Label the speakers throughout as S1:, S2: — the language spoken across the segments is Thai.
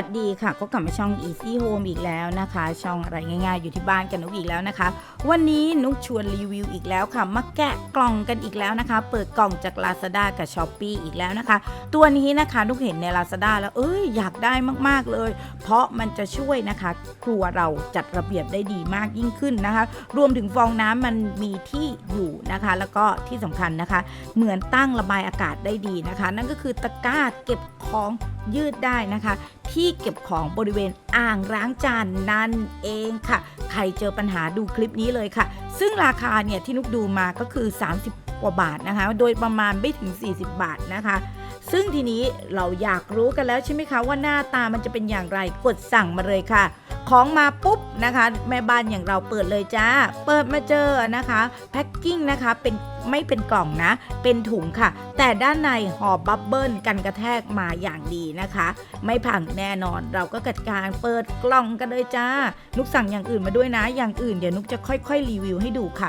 S1: วัสดีค่ะก็กลับมาช่อง Easy Home อีกแล้วนะคะ ช่องอะไรง่ายๆ อยู่ที่บ้านกันนุกอีกแล้วนะคะ วันนี้นุกชวนรีวิวอีกแล้วค่ะมาแกะกล่องกันอีกแล้วนะคะ เปิดกล่องจาก Lazada กับ s h อ p e e อีกแล้วนะคะ ตัวนี้นะคะนุกเห็นใน Lazada แล้วเอ้ยอยากได้มากๆเลย เพราะมันจะช่วยนะคะ ครัวเราจัดระเบียบได้ดีมากยิ่งขึ้นนะคะ รวมถึงฟองน้ำมันมีที่อยู่นะคะ แล้วก็ที่สำคัญนะคะ เหมือนตั้งระบายอากาศได้ดีนะคะ นั่นก็คือตะกร้าเก็บของ ยืดได้นะคะ ที่เก็บของบริเวณอ่างล้างจานนั่นเองค่ะ ใครเจอปัญหาดูคลิปนี้เลยค่ะ ซึ่งราคาเนี่ยที่นุกดูมาก็คือ 30 กว่าบาทนะคะ โดยประมาณไม่ถึง 40 บาทนะคะ ซึ่งทีนี้เราอยากรู้กันแล้วใช่ไหมคะว่าหน้าตามันจะเป็นอย่างไรกดสั่งมาเลยค่ะ ของมาปุ๊บนะคะ แม่บ้านอย่างเราเปิดเลยจ้า เปิดมาเจอนะคะแพ็คกิ้งนะคะเป็นไม่เป็นกล่องนะ เป็นถุงค่ะ แต่ด้านในห่อบับเบิ้ลกันกระแทกมาอย่างดีนะคะ ไม่พังแน่นอนเราก็จัดการเปิดกล่องกันเลยจ้านุกสั่งอย่างอื่นมาด้วยนะ อย่างอื่นเดี๋ยวนุกจะค่อย ๆ รีวิวให้ดูค่ะ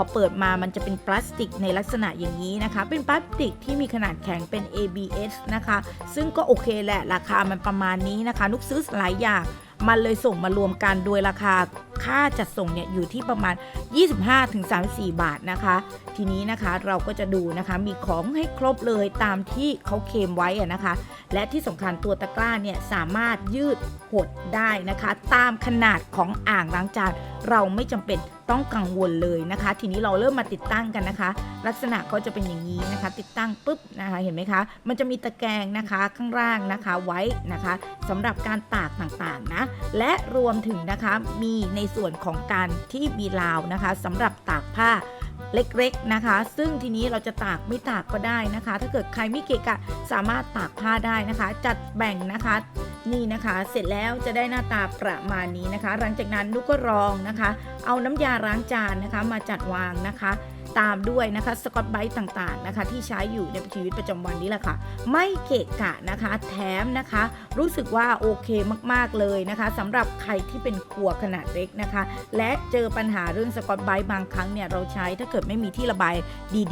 S1: อเปิดมามันจะเป็นพลาสติกในลักษณะอย่างนี้นะคะ เป็นพลาสติกที่มีขนาดแข็งเป็น ABS นะคะ ซึ่งก็โอเคแหละราคามันประมาณนี้นะคะนุกซื้อหลายอย่างมันเลยส่งมารวมกันโดยราคา ค่าจัดส่งเนี่ยอยู่ที่ประมาณ 25-34 บาทนะคะ ทีนี้นะคะเราก็จะดูนะคะมีของให้ครบเลยตามที่เขาเคลมไว้นะคะ และที่สำคัญตัวตะกร้าเนี่ยสามารถยืดหดได้นะคะ ตามขนาดของอ่างล้างจานเราไม่จำเป็นต้องกังวลเลยนะคะ ทีนี้เราเริ่มมาติดตั้งกันนะคะ ลักษณะก็จะเป็นอย่างนี้นะคะ ติดตั้งปุ๊บนะคะเห็นไหมคะ มันจะมีตะแกรงนะคะข้างล่างนะคะไว้นะคะสำหรับการตากต่างๆนะและรวมถึงนะคะมีในส่วนของการที่มีราวนะคะสำหรับตากผ้าเล็กๆนะคะ ซึ่งทีนี้เราจะตากไม่ตากก็ได้นะคะ ถ้าเกิดใครไม่เกะกะสามารถตากผ้าได้นะคะ จัดแบ่งนะคะนี่นะคะ เสร็จแล้วจะได้หน้าตาประมาณนี้นะคะ หลังจากนั้นนุกก็รองนะคะ เอาน้ำยาล้างจานนะคะมาจัดวางนะคะ ตามด้วยนะคะสกอตไบรท์ต่างๆนะคะที่ใช้อยู่ในชีวิตประจำวันนี้แหละค่ะ ไม่เกะกะนะคะแถมนะคะ รู้สึกว่าโอเคมากๆเลยนะคะสำหรับใครที่เป็นครัวขนาดเล็กนะคะ และเจอปัญหาเรื่องสกอตไบรท์บางครั้งเนี่ยเราใช้ถ้าเกิดไม่มีที่ระบาย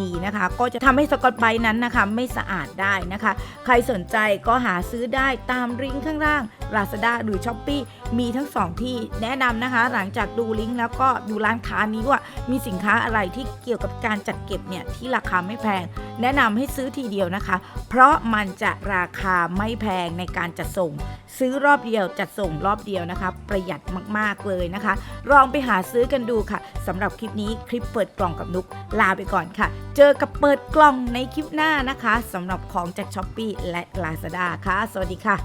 S1: ดีๆนะคะ ก็จะทำให้สกอตไบรท์นั้นนะคะไม่สะอาดได้นะคะ ใครสนใจก็หาซื้อได้ตามลิงก์ข้างล่าง Lazada หรือ s h อ p e e มีทั้งสองที่แนะนำนะคะ หลังจากดูลิงก์แล้วก็ดูร้านค้านี้ว่ามีสินค้าอะไรที่เกี่ยวกับการจัดเก็บเนี่ยที่ราคาไม่แพง แนะนำให้ซื้อทีเดียวนะคะ เพราะมันจะราคาไม่แพงในการจัดส่ง ซื้อรอบเดียวจัดส่งรอบเดียวนะคะ ประหยัดมากๆเลยนะคะ ลองไปหาซื้อกันดูค่ะสำหรับคลิปนี้คลิปเปิดกล่องกับนุกลาไปก่อนค่ะ เจอกับเปิดกล่องในคลิปหน้านะคะสำหรับของจาก s h อ p e e และ Lazada ค่ะ สวัสดีค่ะ